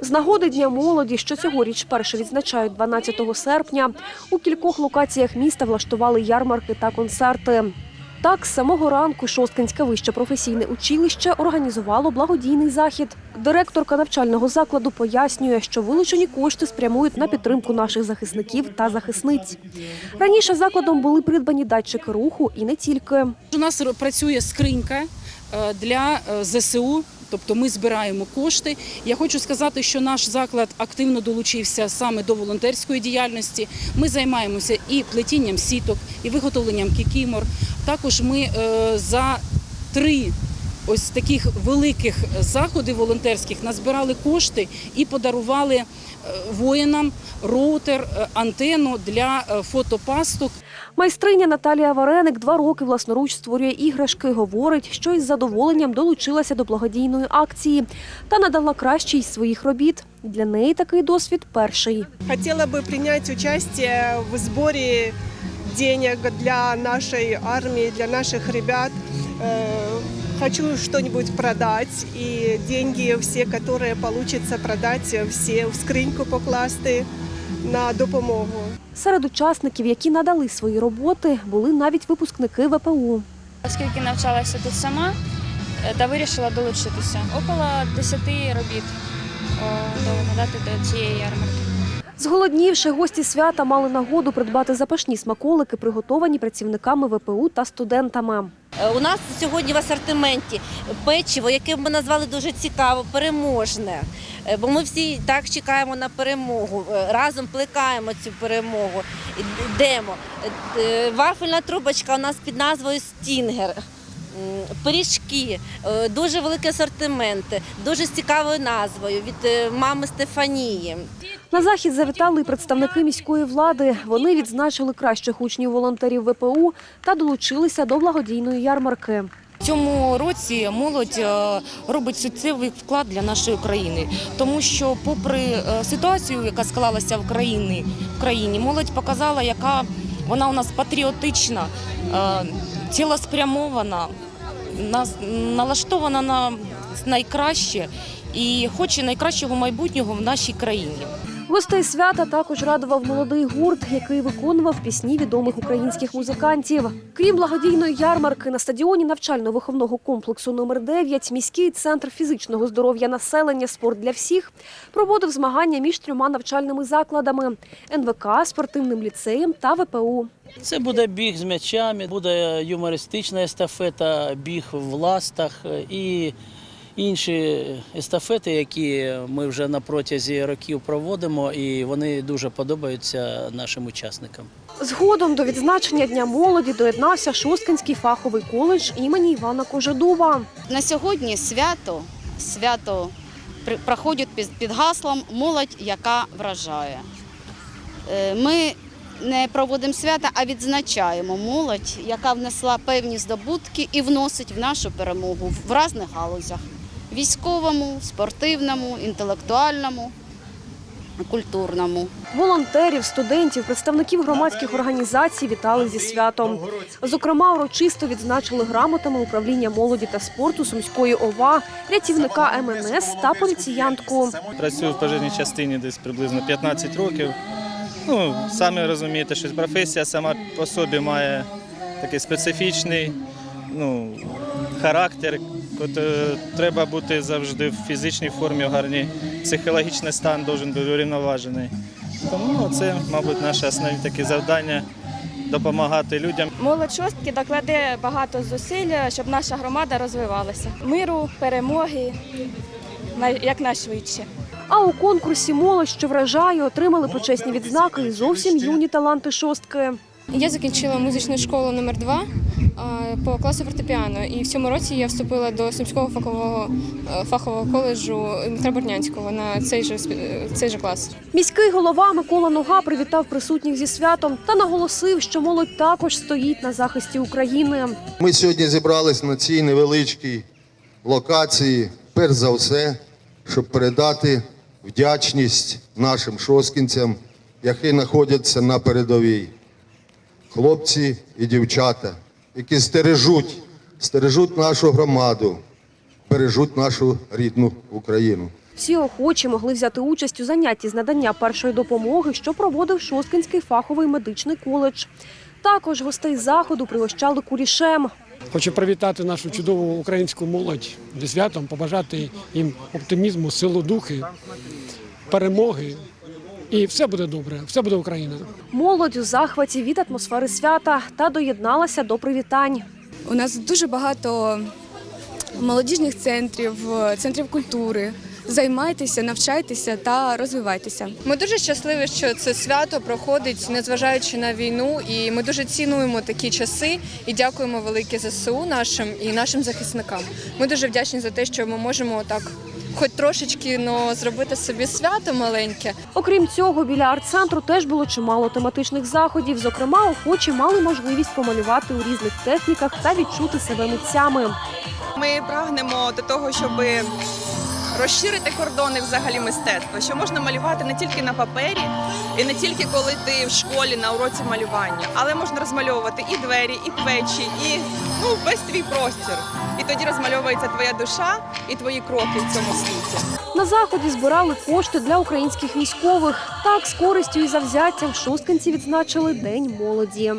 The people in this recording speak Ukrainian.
З нагоди Дня молоді, що цьогоріч перше відзначають 12 серпня, у кількох локаціях міста влаштували ярмарки та концерти. Так, з самого ранку Шосткинське вище професійне училище організувало благодійний захід. Директорка навчального закладу пояснює, що вилучені кошти спрямують на підтримку наших захисників та захисниць. Раніше закладом були придбані датчики руху і не тільки. У нас працює скринька е, для е, ЗСУ. Тобто ми збираємо кошти. Я хочу сказати, що наш заклад активно долучився саме до волонтерської діяльності. Ми займаємося і плетінням сіток, і виготовленням кікімор. Також ми е, за три ось таких великих заходів волонтерських назбирали кошти і подарували е, воїнам роутер, е, антенну для фотопасток. Майстриня Наталія Вареник два роки власноруч створює іграшки. Говорить, що із задоволенням долучилася до благодійної акції та надала кращі із своїх робіт. Для неї такий досвід перший. Хотела бы принять участие в сборе денег для нашей армии, для наших ребят. Э, Хочу что-нибудь продать, и деньги все, которые получится продать, все в скриньку покласти на допомогу. Серед учасників, які надали свої роботи, були навіть випускники ВПУ. Оскільки навчалася тут сама е, та вирішила долучитися. Около 10 робіт до- надати до цієї ярмарки. Зголоднівши, гості свята мали нагоду придбати запашні смаколики, приготовані працівниками ВПУ та студентами. Е, У нас сьогодні в асортименті печиво, яке ми назвали дуже цікаво, переможне. Е, Бо ми всі так чекаємо на перемогу, е, разом плекаємо цю перемогу. Йдемо. Вафельна трубочка у нас під назвою Стінгер. Пиріжки, дуже великий асортимент, дуже з цікавою назвою від мами Стефанії. На захід завітали представники міської влади. Вони відзначили кращих учнів волонтерів ВПУ та долучилися до благодійної ярмарки. Цьому році молодь е, робить суттєвий вклад для нашої країни, тому що, попри е, ситуацію, яка склалася в країні, в країні, молодь показала, яка вона у нас патріотична, е, цілеспрямована, налаштована на найкраще і хоче найкращого майбутнього в нашій країні. Гостей свята також радував молодий гурт, який виконував пісні відомих українських музикантів. Крім благодійної ярмарки на стадіоні навчально-виховного комплексу номер 9 міський центр фізичного здоров'я населення Спорт для всіх проводив змагання між трьома навчальними закладами НВК, спортивним ліцеєм та ВПУ. Це буде біг з м'ячами, буде юмористична естафета, біг в ластах е, і інші естафети, які ми вже на протязі років проводимо, і вони дуже подобаються нашим учасникам. Згодом до відзначення Дня молоді доєднався Шосткинський фаховий коледж імені Івана Кожедуба. На сьогодні свято, свято при- проходить під, під гаслом Молодь, яка вражає. Е, Ми не проводимо свята, а відзначаємо молодь, яка внесла певні здобутки і вносить в нашу перемогу в різних галузях: військовому, спортивному, інтелектуальному, культурному. Волонтерів, студентів, представників громадських організацій вітали зі святом. Зокрема, урочисто відзначили грамотами управління молоді та спорту Сумської ОВА, рятівника МНС та поліціянтку. Працюю в пожежній частині десь приблизно 15 років. Ну, самі розумієте, що професія сама по собі має такий специфічний ну, характер. От, е, треба бути завжди в фізичній формі, гарній. Психологічний стан має бути урівноважений. Тому це, мабуть, наше основне таке завдання допомагати людям. Молодь шостки докладе багато зусиль, щоб наша громада розвивалася. Миру, перемоги якнайшвидше. А у конкурсі молодь, що вражає, отримали почесні відзнаки і зовсім юні таланти шостки. Я закінчила музичну школу номер 2 по класу фортепіано. І в цьому році я вступила до Сумського фахового е, фахового коледжу Дмитра Борнянського на цей же цей же клас. Міський голова Микола Нога привітав присутніх зі святом та наголосив, що молодь також стоїть на захисті України. Ми сьогодні зібрались на цій невеличкій локації, перш за все, щоб передати вдячність нашим шоскінцям, які знаходяться на передовій. Хлопці і дівчата, які стережуть, стережуть нашу громаду, бережуть нашу рідну Україну. Всі охочі могли взяти участь у занятті з надання першої допомоги, що проводив Шосткинський фаховий медичний коледж. Також гостей заходу пригощали курішем. Хочу привітати нашу чудову українську молодь зі святом, побажати їм оптимізму, силу духи, перемоги. І все буде добре, все буде Україна. Молодь у захваті від атмосфери свята та доєдналася до привітань. У нас дуже багато молодіжних центрів, центрів культури. Займайтеся, навчайтеся та розвивайтеся. Ми дуже щасливі, що це свято проходить, незважаючи на війну, і ми дуже цінуємо такі часи і дякуємо велике ЗСУ нашим і нашим захисникам. Ми дуже вдячні за те, що ми можемо так, хоч трошечки, но зробити собі свято маленьке. Окрім цього, біля арт-центру теж було чимало тематичних заходів. Зокрема, охочі мали можливість помалювати у різних техніках та відчути себе митцями. Ми прагнемо до того, щоб розширити кордони взагалі мистецтва, що можна малювати не тільки на папері, і не тільки коли ти в школі на уроці малювання, але можна розмальовувати і двері, і печі, і ну весь твій простір. І тоді розмальовується твоя душа і твої кроки в цьому світі. На заході збирали кошти для українських військових. Так, з користю і завзяттям шосткинці відзначили День молоді.